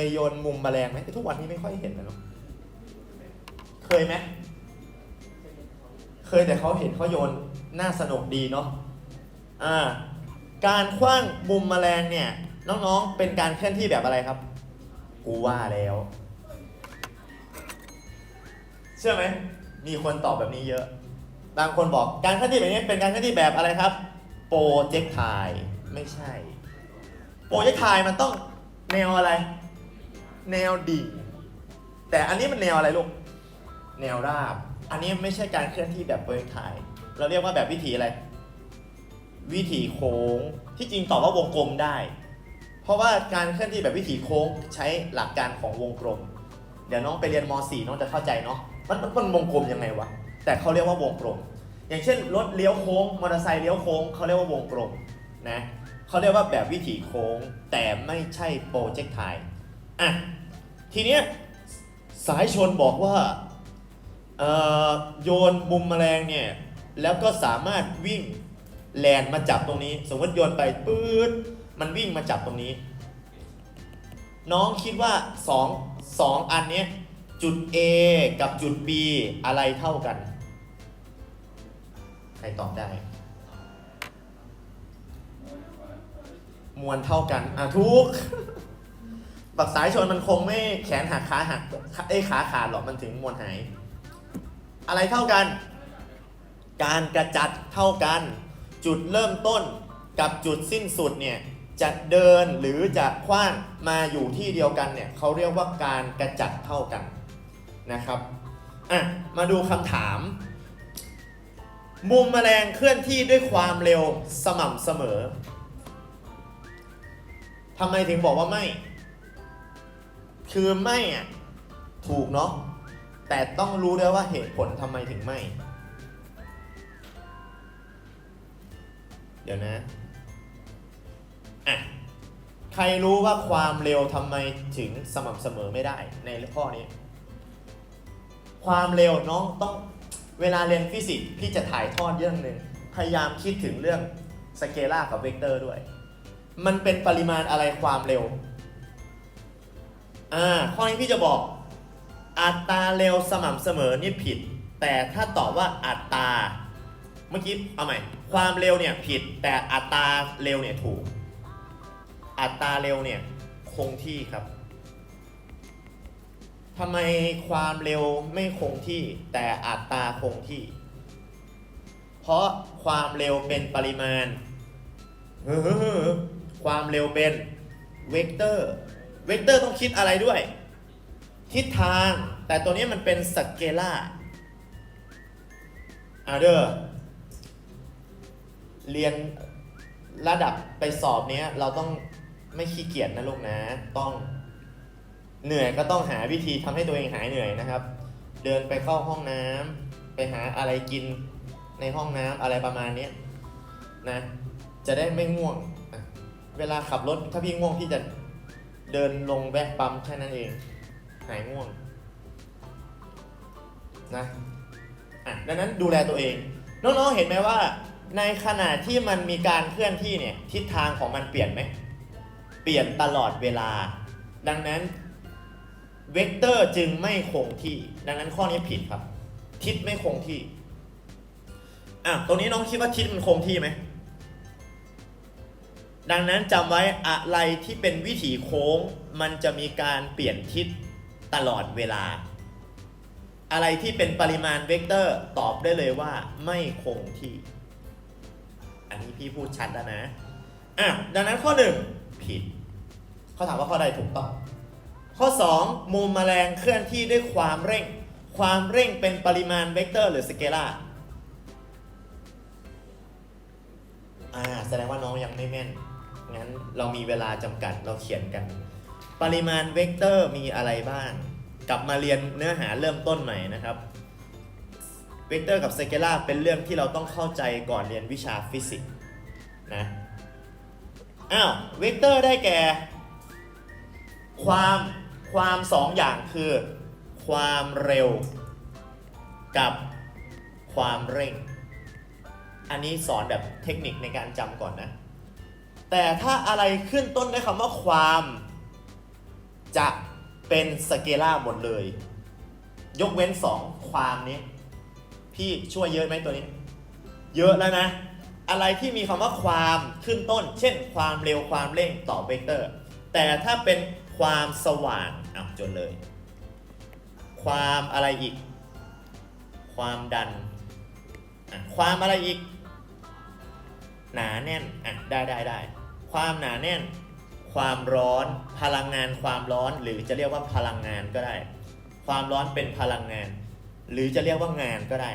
ยโยนมุมแมลงไหมทุกวันนี้ไม่ค่อยเห็นแล้วเนอะเคยไหมเคยแต่เขาเห็นเขาโยนน่าสนุกดีเนาะอ่าการคว้างมุมแมลงเนี่ยน้องๆเป็นการเคลื่อนที่แบบอะไรครับ กูว่าแล้ว เชื่อไหมมีคนตอบแบบนี้เยอะ บางคนบอกการเคลื่อนที่แบบนี้เป็นการเคลื่อนที่แบบอะไรครับ โปรเจกไทไม่ใช่ โปรเจกไทมันต้องแนวอะไร แนวดิ่ง แต่อันนี้มันแนวอะไรลูก แนวราบ อันนี้ไม่ใช่การเคลื่อนที่แบบโปรเจกไทเราเรียกว่าแบบวิถีอะไร วิถีโค้ง ที่จริงตอบว่าวงกลมได้ เพราะว่าการเคลื่อนที่แบบวิถีโค้งใช้หลักการของวงกลม เดี๋ยวน้องไปเรียนม .4 น้องจะเข้าใจเนาะ มันมันมันวงกลมยังไงวะ แต่เขาเรียกว่าวงกลม อย่างเช่นรถเลี้ยวโค้ง มอเตอร์ไซค์เลี้ยวโค้งเขาเรียกว่าวงกลมนะเขาเรียกว่าแบบวิถีโค้ง แต่ไม่ใช่โปรเจกต์ไท อะทีเนี้ยสายชนบอกว่าเอ่อโยนมุมแมลงเนี่ยแล้วก็สามารถวิ่งแลนมาจับตรงนี้ สมมติโยนไปปื๊ดมันวิ่งมาจับตรงนี้ น้องคิดว่าสองสองอันเนี้ยจุด A กับจุด B อะไรเท่ากัน ใครตอบได้ มวลเท่ากัน อะทุก บักสายชนมันคงไม่แขนหักขาหักเอ้ขาขาดหรอกมันถึงมวลหาย อะไรเท่ากัน การกระจัดเท่ากัน จุดเริ่มต้นกับจุดสิ้นสุดเนี่ยจะเดินหรือจะคว้างมาอยู่ที่เดียวกันเนี่ยเขาเรียกว่าการกระจัดเท่ากันนะครับอะมาดูคำถาม มุมแมลงเคลื่อนที่ด้วยความเร็วสม่ำเสมอทำไมถึงบอกว่าไม่ คือไม่อะถูกเนาะแต่ต้องรู้ด้วยว่าเหตุผลทำไมถึงไม่ เดี๋ยวนะอะใครรู้ว่าความเร็วทำไมถึงสม่ำเสมอไม่ได้ในข้อนี้ ความเร็วน้องต้องเวลาเรียนฟิสิกส์พี่จะถ่ายทอดเรื่องหนึ่งพยายามคิดถึงเรื่องสเกลากับเวกเตอร์ด้วย มันเป็นปริมาณอะไรความเร็ว อ่าข้อนี้พี่จะบอก อัตราเร็วสม่ำเสมอนี่ผิด แต่ถ้าตอบว่าอัตราเมื่อกี้เอาใหม่ความเร็วเนี่ยผิดแต่อัตราเร็วเนี่ยถูก อัตราเร็วเนี่ยคงที่ครับทำไมความเร็วไม่คงที่ แต่อัตราคงที่ เพราะความเร็วเป็นปริมาณ ความเร็วเป็นเวกเตอร์ เวกเตอร์ต้องคิดอะไรด้วย ทิศทาง แต่ตัวนี้มันเป็นสเกลาอาเดอร์เรียนระดับไปสอบเนี้ย เราต้องไม่ขี้เกียจนะลูกนะ ต้องเหนื่อยก็ต้องหาวิธีทำให้ตัวเองหายเหนื่อยนะครับ เดินไปเข้าห้องน้ำไปหาอะไรกินในห้องน้ำอะไรประมาณเนี้ยนะ จะได้ไม่ง่วง เวลาขับรถถ้าพี่ง่วงพี่จะ เดินลงแวะปั๊มแค่นั้นเอง หายง่วงนะอะดังนั้นดูแลตัวเอง น้องๆเห็นไหมว่า ในขณะที่มันมีการเคลื่อนที่เนี่ยทิศทางของมันเปลี่ยนไหมเปลี่ยนตลอดเวลา ดังนั้นเวกเตอร์จึงไม่คงที่ ดังนั้นข้อนี้ผิดครับ ทิศไม่คงที่อะตรงนี้น้องคิดว่าทิศมันคงที่ไหม ดังนั้นจำไว้อะไรที่เป็นวิถีโค้ง มันจะมีการเปลี่ยนทิศตลอดเวลา อะไรที่เป็นปริมาณเวกเตอร์ตอบได้เลยว่าไม่คงที่ อันนี้พี่พูดชัดแล้วนะอะดังนั้นข้อหนึ่งผิด เขาถามว่าข้อใดถูกต้อง ข้อ 2 มุมแมลงเคลื่อนที่ด้วยความเร่ง ความเร่งเป็นปริมาณเวกเตอร์หรือสเกลาอ่าแสดงว่าน้องยังไม่แม่น งั้นเรามีเวลาจำกัดเราเขียนกัน ปริมาณเวกเตอร์มีอะไรบ้าง กลับมาเรียนเนื้อหาเริ่มต้นใหม่นะครับเวกเตอร์กับสเกลาร์เป็นเรื่องที่เราต้องเข้าใจก่อนเรียนวิชาฟิสิกส์นะอ้าวเวกเตอร์ได้แก่ ความความสองอย่างคือ ความเร็ว กับความเร่ง อันนี้สอนแบบเทคนิคในการจำก่อนนะ แต่ถ้าอะไรขึ้นต้นด้วยคำว่าความ จะเป็นสเกล่าหมดเลย ยกเว้น 2 ความนี้ พี่ช่วยเยอะไหมตัวนี้ เยอะแล้วนะ อะไรที่มีคำว่าความขึ้นต้น เช่น ความเร็วความเร่งต่อเวกเตอร์ แต่ถ้าเป็นความสว่างอะจดเลย ความอะไรอีก ความดัน ความอะไรอีก หนาแน่น อะ ได้ได้ได้ ความหนาแน่น ความร้อน พลังงานความร้อน หรือจะเรียกว่าพลังงานก็ได้ ความร้อนเป็นพลังงาน หรือจะเรียกว่างานก็ได้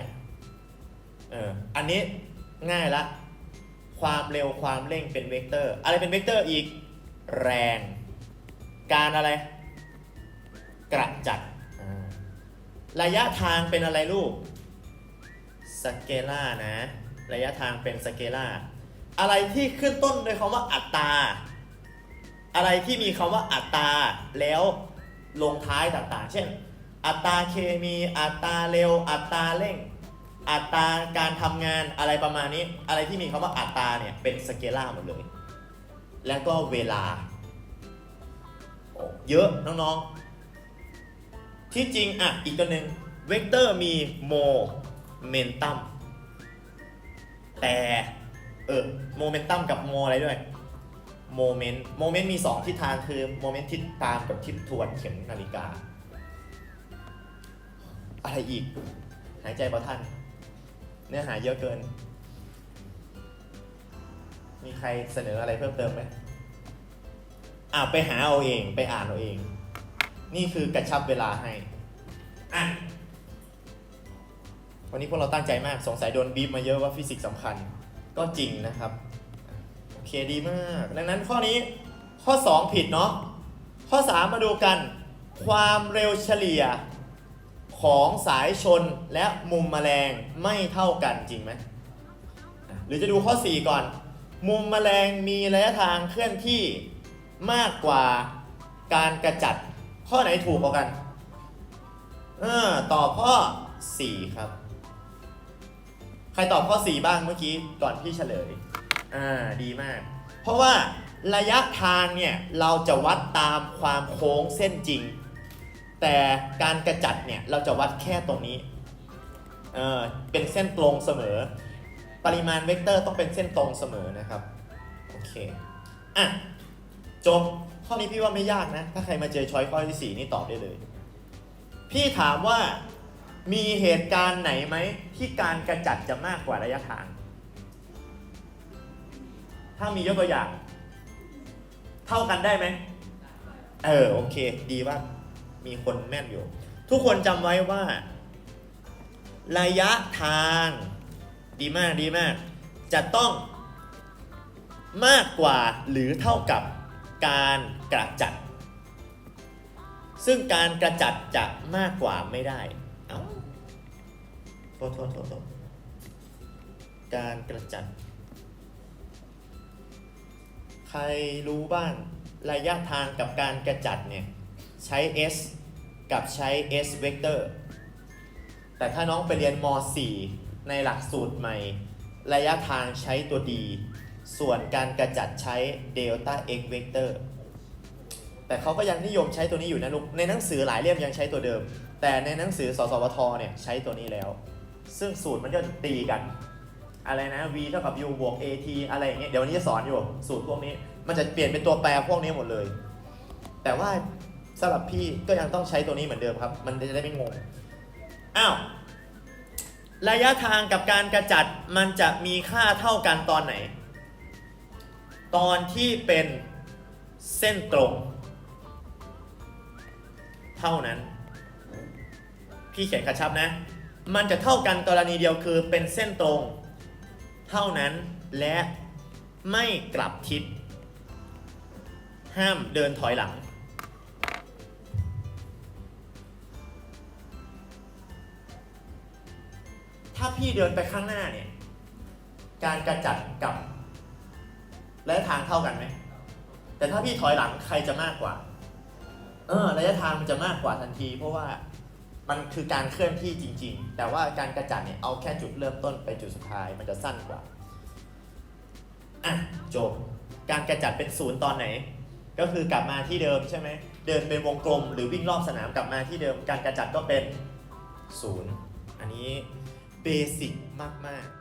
เออ อันนี้ง่ายละ ความเร็วความเร่งเป็นเวกเตอร์ อะไรเป็นเวกเตอร์อีก แรง การอะไร กระจัด ระยะทางเป็นอะไรลูก สเกล่านะ ระยะทางเป็นสเกล่า อะไรที่ขึ้นต้นด้วยคำว่าอัตรา อะไรที่มีคำว่าอัตราแล้วลงท้ายต่างๆ เช่น อัตราเคมี อัตราเร็ว อัตราเร่ง อัตราการทำงานอะไรประมาณนี้ อะไรที่มีคำว่าอัตราเนี่ยเป็นสเกล่าหมดเลย แล้วก็เวลา เยอะน้องๆ ที่จริงอะอีกตัวหนึ่งเวกเตอร์มีโมเมนตัมแต่ เออโมเมนตัมกับโมอะไรด้วยโมเมนต์โมเมนต์มี 2 ทิศทางคือโมเมนต์ทิศตามกับทิศทวนเข็มนาฬิกา อะไรอีก หายใจประท่าน เนื้อหาเยอะเกิน มีใครเสนออะไรเพิ่มเติมไหมอ่าไปหาเอาเองไปอ่านเอาเอง นี่คือกระชับเวลาให้อะวันนี้พวกเราตั้งใจมากสงสัยโดนบีบมาเยอะว่าฟิสิกส์สำคัญ ก็จริงนะครับโอเคดีมาก ดังนั้นข้อนี้ข้อ 2 ผิดเนาะข้อ 3 มาดูกัน ความเร็วเฉลี่ยของสายชนและมุมแมลงไม่เท่ากันจริงไหมหรือจะดูข้อ 4 ก่อน มุมแมลงมีระยะทางเคลื่อนที่มากกว่าการกระจัดข้อไหนถูกกว่ากัน เออตอบข้อ 4 ครับ รตอบข้อ 4 บ้างเมื่อกี้ก่อนพี่เฉลย อ่าดีมาก เพราะว่าระยะทางเนี่ยเราจะวัดตามความโค้งเส้นจริง แต่การกระจัดเนี่ยเราจะวัดแค่ตรงนี้ เออเป็นเส้นตรงเสมอ ปริมาณเวกเตอร์ต้องเป็นเส้นตรงเสมอนะครับ โอเค อะ จบ ข้อนี้พี่ว่าไม่ยากนะ ถ้าใครมาเจอช้อยข้อที่ 4 นี่ตอบได้เลย พี่ถามว่า มีเหตุการณ์ไหนไหม ที่การกระจัดจะมากกว่าระยะทาง ถ้ามียกตัวอย่าง เท่ากันได้ไหม เออโอเค ดีว่ามีคนแม่นอยู่ ทุกคนจำไว้ว่า ระยะทาง ดีมากดีมาก จะต้องมากกว่าหรือเท่ากับการกระจัด ซึ่งการกระจัดจะมากกว่าไม่ได้ เอ้า โทษโทษโทษโทษการกระจัด ใครรู้บ้างระยะทางกับการกระจัดเนี่ย ใช้ s กับใช้ s vector แต่ถ้าน้องไปเรียนม .4 ในหลักสูตรใหม่ ระยะทางใช้ตัว d ส่วนการกระจัดใช้ delta x vector แต่เขาก็ยังนิยมใช้ตัวนี้อยู่นะลูก ในหนังสือหลายเล่มยังใช้ตัวเดิม แต่ในหนังสือสสวทเนี่ยใช้ตัวนี้แล้ว ซึ่งสูตรมันจะตีกัน อะไรนะ v เท่ากับ u บวก at อะไรอย่างเงี้ยเดี๋ยววันนี้จะสอนอยู่สูตรพวกนี้ มันจะเปลี่ยนเป็นตัวแปรพวกนี้หมดเลย แต่ว่าสำหรับพี่ก็ยังต้องใช้ตัวนี้เหมือนเดิมครับ มันจะได้ไม่งงอ้าวระยะทางกับการกระจัดมันจะมีค่าเท่ากันตอนไหน ตอนที่เป็นเส้นตรง เท่านั้น พี่เขียนกระชับนะ มันจะเท่ากันกรณีเดียวคือเป็นเส้นตรง เท่านั้นและไม่กลับทิศ ห้ามเดินถอยหลัง ถ้าพี่เดินไปข้างหน้าเนี่ย การกระจัดกับระยะทางเท่ากันไหม แต่ถ้าพี่ถอยหลังใครจะมากกว่า เออระยะทางมันจะมากกว่าทันที เพราะว่า มันคือการเคลื่อนที่จริง ๆ แต่ว่าการกระจัดเนี่ยเอาแค่จุดเริ่มต้นไปจุดสุดท้ายมันจะสั้นกว่าอะจบการกระจัดเป็นศูนย์ตอนไหน ก็คือกลับมาที่เดิมใช่ไหมเดินเป็นวงกลม หรือวิ่งรอบสนามกลับมาที่เดิม การกระจัดก็เป็นศูนย์อันนี้เบสิกมากๆ